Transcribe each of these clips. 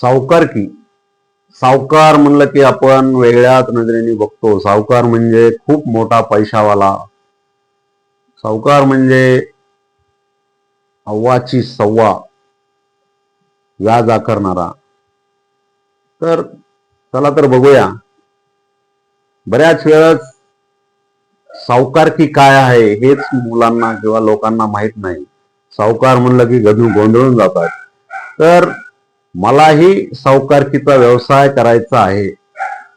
सावकारकी सावकार म्हणलं की आपण वेगळ्याच नजरेने बघतो. सावकार म्हणजे खूप मोठा पैशावाला. सावकार म्हणजे अव्वाची सव्वा. व्याज आकारणारा तर चला तर बघूया. बऱ्याच वेळेस सावकारकी काय आहे हेच मुलांना किंवा लोकांना माहीत नाही. सावकार म्हणलं की गधू गोंधळून जातात. तर मलाही सावकारकीचा व्यवसाय करायचा आहे.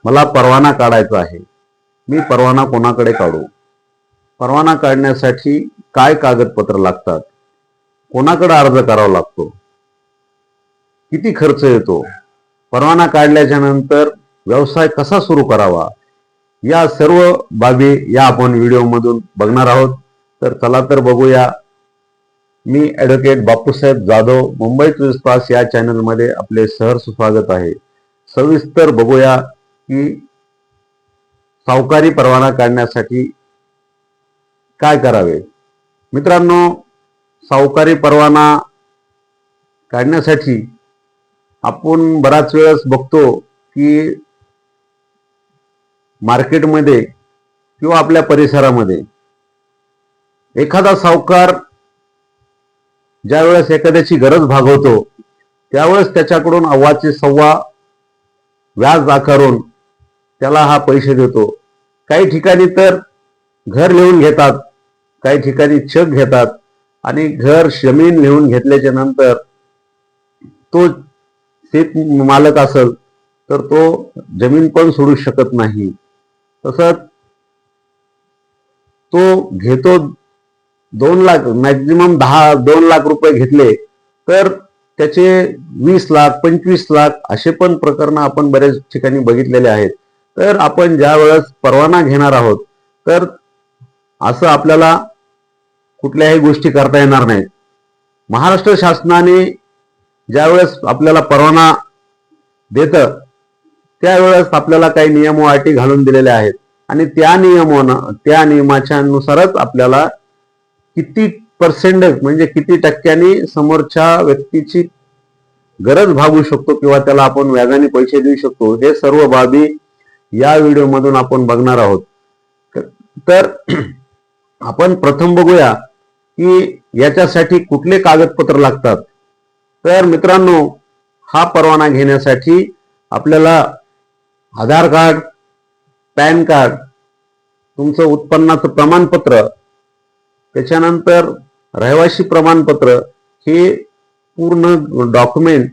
मला परवाना काढायचा आहे. मी परवाना कोणाकडे काढू? परवाना काढण्यासाठी काय कागदपत्र लागतात? कोणाकडे अर्ज करावा लागतो? किती खर्च येतो? परवाना काढल्याच्या नंतर व्यवसाय कसा सुरू करावा? या सर्व बाबी या आपण व्हिडिओमधून बघणार आहोत. तर चला तर बघूया मी ॲडव्होकेट बापूसाहेब जाधव मुंबई चोवीस तास या चॅनलमध्ये आपले सहर्ष स्वागत आहे. सविस्तर बघूया की सावकारी परवाना काढण्यासाठी काय करावे? मित्रांनो सावकारी परवाना काढण्यासाठी आपण बराच वेळेस बघतो की मार्केटमध्ये किंवा आपल्या परिसरामध्ये एखादा सावकार ज्यावेळेस एखाद्याची गरज भागवतो त्यावेळेस त्याच्याकडून अव्वाचे सव्वा व्याज आकारून त्याला हा पैसे देतो. काही ठिकाणी तर घर लिहून घेतात काही ठिकाणी चेक घेतात आणि घर जमीन लिहून घेतल्याच्या नंतर तो शेत मालक असेल तर तो जमीन पण सोडू शकत नाही. तसंच तो घेतो दोन लाख मॅक्झिमम दहा दोन लाख रुपये घेतले तर त्याचे वीस लाख पंचवीस लाख असे पण प्रकरण आपण बरेच ठिकाणी बघितलेले आहेत. तर आपण ज्या वेळेस परवाना घेणार आहोत तर असं आपल्याला कुठल्याही गोष्टी करता येणार नाहीत. महाराष्ट्र शासनाने ज्यावेळेस आपल्याला परवाना देतं त्यावेळेस आपल्याला काही नियम व अटी घालून दिलेल्या आहेत. आणि त्या नियमानं त्या नियमाच्या नुसारच आपल्याला किती पर्सेंटेज म्हणजे किती टक्क्यांनी समोरच्या व्यक्तीची गरज भागू शकतो किंवा त्याला आपण व्याजाने पैसे देऊ शकतो हे सर्व बाबी या व्हिडिओमधून आपण बघणार आहोत. तर आपण प्रथम बघूया की याच्यासाठी कुठले कागदपत्र लागतात. तर मित्रांनो हा परवाना घेण्यासाठी आपल्याला आधार कार्ड पॅन कार्ड तुमचं उत्पन्नाचं प्रमाणपत्र त्याच्यानंतर रहिवासी प्रमाणपत्र हे पूर्ण डॉक्युमेंट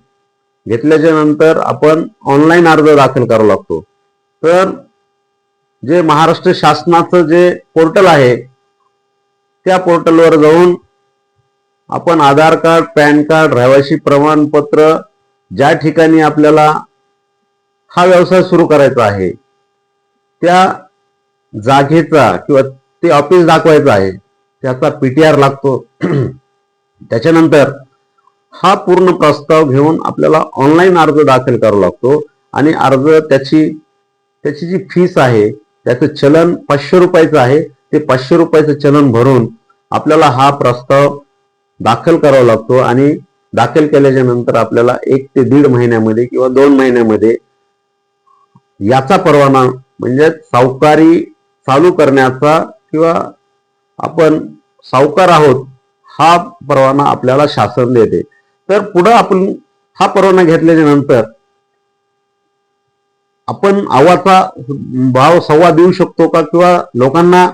घेतल्याच्या नंतर आपण ऑनलाईन अर्ज दाखल करावा लागतो. तर जे महाराष्ट्र शासनाचं जे पोर्टल आहे त्या पोर्टलवर जाऊन आपण आधार कार्ड पॅन कार्ड रहिवासी प्रमाणपत्र ज्या ठिकाणी आपल्याला हा व्यवसाय सुरू करायचा आहे त्या जागेचा किंवा ते ऑफिस दाखवायचं आहे त्याचा पीटीआर लागतो. त्याच्यानंतर हा पूर्ण प्रस्ताव घेऊन आपल्याला ऑनलाईन अर्ज दाखल करावा लागतो. आणि अर्ज त्याची त्याची जी फीस आहे त्याचं चलन पाचशे रुपयाचं आहे. ते पाचशे रुपयाचं चलन भरून आपल्याला हा प्रस्ताव दाखल करावा लागतो. आणि दाखल केल्याच्यानंतर आपल्याला एक ते दीड महिन्यामध्ये किंवा दोन महिन्यामध्ये याचा परवाना म्हणजे सावकारी चालू करण्याचा किंवा आपण सावकार आहोत हा परवाना आपल्याला शासन देते. तर पुढं आपण हा परवाना घेतल्याच्या नंतर आपण आवाचा भाव सव्वा देऊ शकतो का? किंवा लोकांना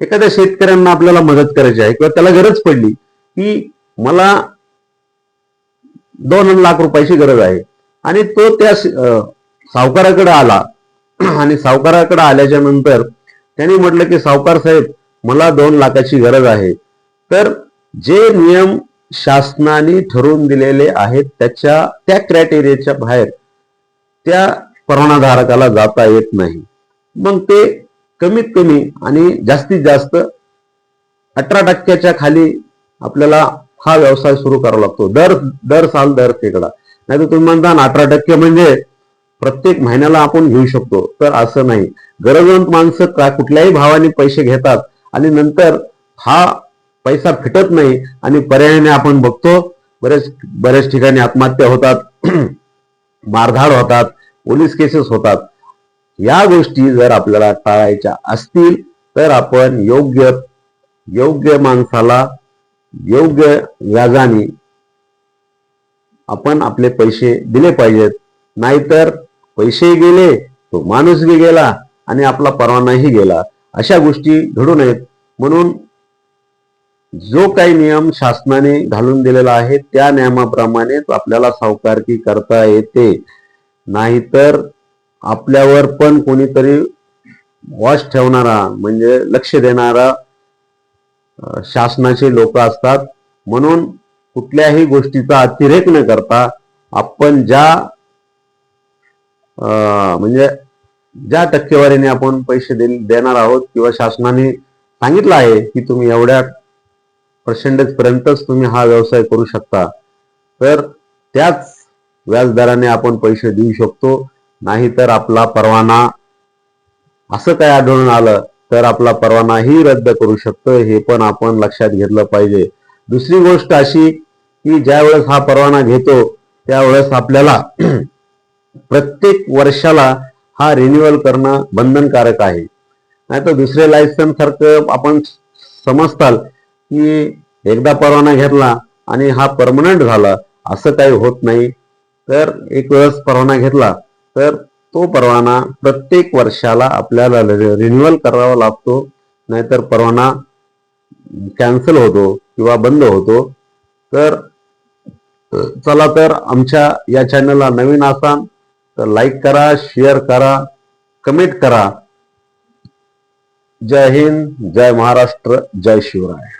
एखाद्या शेतकऱ्यांना आपल्याला मदत करायची आहे किंवा त्याला गरज पडली की मला दोन लाख रुपयाची गरज आहे. आणि तो त्या सावकाराकडे आला. आणि सावकाराकडे आल्याच्यानंतर त्यांनी म्हटलं की सावकार साहेब मला दोन लाखाची गरज आहे. तर जे नियम शासनाने ठरवून दिलेले आहेत त्याच्या त्या क्रायटेरियाच्या बाहेर त्या परवानाधारकाला जाता येत नाही. मग ते कमीत कमी आणि जास्तीत जास्त अठरा टक्क्याच्या खाली आपल्याला हा व्यवसाय सुरू करावा लागतो. दर दर साल दर तिकडा. नाही तर तुम्ही म्हणता ना अठरा टक्के म्हणजे प्रत्येक महिन्याला आपण घेऊ शकतो. तर असं नाही. गरजवंत माणसं का कुठल्याही भावाने पैसे घेतात आणि नंतर हा पैसा फिटत नाही आणि पर्यायाने आपण बघतो बरेच बऱ्याच ठिकाणी आत्महत्या होतात मारधाड होतात पोलीस केसेस होतात. या गोष्टी जर आपल्याला टाळायच्या असतील तर आपण योग्य योग्य माणसाला योग्य व्याजाने आपण आपले पैसे दिले पाहिजेत. नाहीतर पैसे गेले तो माणूस बी गेला आणि आपला परवानाही गेला. अशा गोष्टी घडू नयेत. म्हणून जो काही नियम शासनाने घालून दिलेला आहे त्या नियमाप्रमाणेच आपल्याला सावकारकी करता येते. नाहीतर आपल्यावर पण कोणीतरी वॉच ठेवणारा म्हणजे लक्ष देणारा शासनाचे लोक असतात. म्हणून कुठल्याही गोष्टीचा अतिरेक न करता आपण ज्या अं, म्हणजे ज्या टक्केवारीने आपण पैसे दे- देणार आहोत किंवा शासनाने सांगितलं आहे की तुम्ही एवढ्या पर्सेंटेज पर्यंतच तुम्ही हा व्यवसाय करू शकता तर त्याच व्याजदराने आपण पैसे देऊ शकतो. नाहीतर आपला परवाना असं काय आढळून आलं तर आपला परवानाही रद्द करू शकतो. हे पण आपण लक्षात घेतलं पाहिजे. दुसरी गोष्ट अशी की ज्या वेळेस हा परवाना घेतो त्यावेळेस आपल्याला प्रत्येक वर्षाला हा रिन्युअल करणं बंधनकारक आहे. नाहीतर दुसरे लायसन सारखं आपण समजताल की एकदा परवाना घेतला आणि हा परमनंट झाला असं काही होत नाही. तर एक वेळेस परवाना घेतला तर तो परवाना प्रत्येक वर्षाला आपल्याला रिन्युअल करावा लागतो. नाहीतर परवाना कॅन्सल होतो किंवा बंद होतो. तर चला तर आमच्या या चॅनलला नवीन असाल तर लाईक करा शेअर करा कमेंट करा. जय हिंद जय महाराष्ट्र जय शिवराय.